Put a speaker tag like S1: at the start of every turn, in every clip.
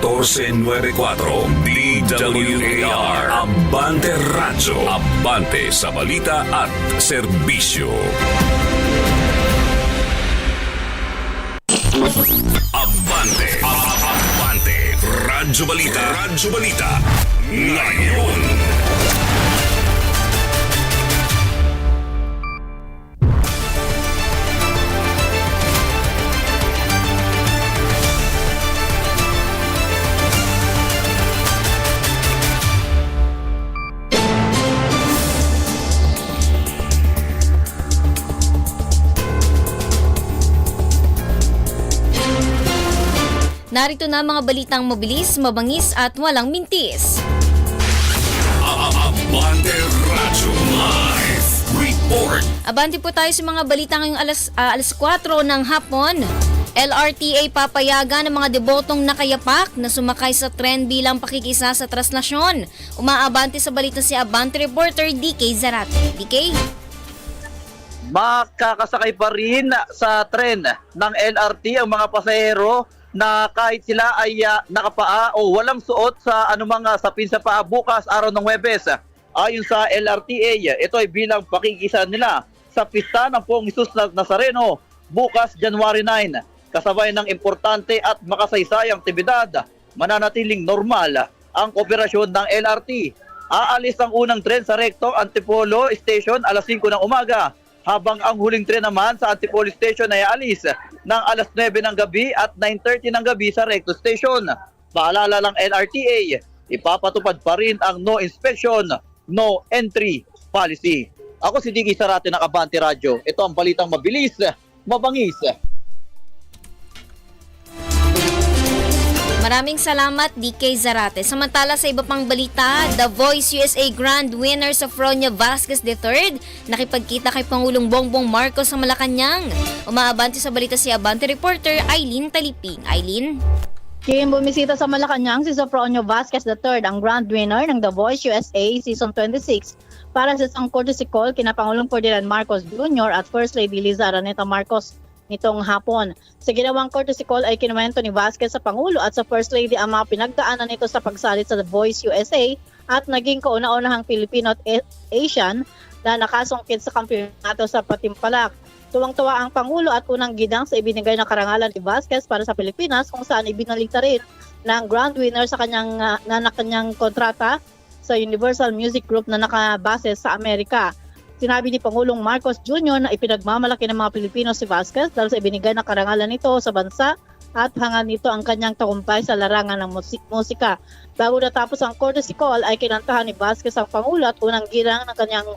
S1: 1494 DWAR Abante Radyo Abante sa balita at serbisyo. Abante. Abante. Radyo Balita. Radyo Balita. Ngayon
S2: Narito na mga balitang mabilis, mabangis at walang mintis.
S1: Abante Radyo Live Report
S2: Abante po tayo sa mga balita ngayong alas, ah, alas 4 ng hapon. LRTA papayagan ng mga debotong nakayapak na sumakay sa tren bilang pakikisa sa traslasyon. Umaabante sa balita si Abante reporter DK Zarate. DK?
S3: makakasakay pa rin sa tren ng LRT ang mga pasahero na kahit sila ay ah, nakapaa o walang suot sa anumang uh, sapin sa paa bukas araw ng Webes. Ayon sa LRTA, ito ay bilang pakikisa nila sa pista ng Pong Isus na Nazareno bukas January 9. Kasabay ng importante at makasaysayang aktibidad, mananatiling normal ang operasyon ng LRT. Aalis ang unang tren sa Recto Antipolo Station alas 5 ng umaga habang ang huling tren naman sa Antipolo Station ay aalis ng alas 9 ng gabi at 9.30 ng gabi sa Recto Station. Paalala lang LRTA, ipapatupad pa rin ang no inspection, no entry policy. Ako si Diggy Sarate ng Abante Radio. Ito ang balitang mabilis, mabangis,
S2: Maraming salamat DK Zarate. Samantala sa iba pang balita, The Voice USA Grand Winner sa Fronia Vasquez III nakipagkita kay Pangulong Bongbong Marcos sa Malacanang. Umaabante sa balita si Abante reporter Eileen Taliping. Eileen?
S4: Kim bumisita sa Malacanang si Sofronio Vasquez III, ang grand winner ng The Voice USA Season 26 para sa isang courtesy call kina Pangulong Ferdinand Marcos Jr. at First Lady Liza Araneta Marcos nitong hapon. Sa ginawang courtesy call ay kinuwento ni Vasquez sa Pangulo at sa First Lady ang mga pinagdaanan nito sa pagsalit sa The Voice USA at naging kauna-unahang Filipino at Asian na nakasungkit sa kampyonato sa Patimpalak. Tuwang-tuwa ang Pangulo at unang gidang sa ibinigay na karangalan ni Vasquez para sa Pilipinas kung saan ibinalita rin ng grand winner sa kanyang, na, na kanyang kontrata sa Universal Music Group na nakabase sa Amerika. Sinabi ni Pangulong Marcos Jr. na ipinagmamalaki ng mga Pilipino si Vasquez dahil sa ibinigay na karangalan nito sa bansa at hangad nito ang kanyang tagumpay sa larangan ng musik musika. Bago natapos ang courtesy call ay kinantahan ni Vasquez ang Pangulo at unang girang ng kanyang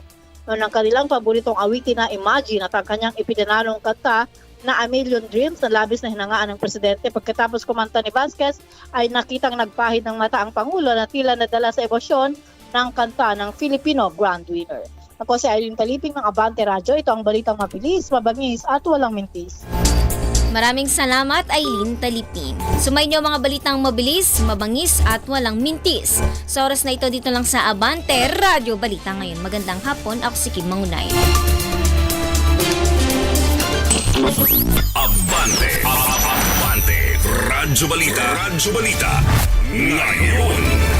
S4: ng kanilang paboritong awitin na Imagine at ang kanyang ipinanalong kanta na A Million Dreams na labis na hinangaan ng presidente. Pagkatapos kumanta ni Vasquez ay nakitang nagpahid ng mata ang Pangulo na tila nadala sa emosyon ng kanta ng Filipino Grand Winner. Ako si Irene Taliping ng Abante Radio. Ito ang balitang mabilis, mabangis at walang mintis.
S2: Maraming salamat Eileen Taliping. Sumay niyo mga balitang mabilis, mabangis at walang mintis. Sa oras na ito dito lang sa Abante Radio Balita ngayon. Magandang hapon, ako si Kim Mangunay.
S1: Abante Abante Radyo Balita Radyo Balita Ngayon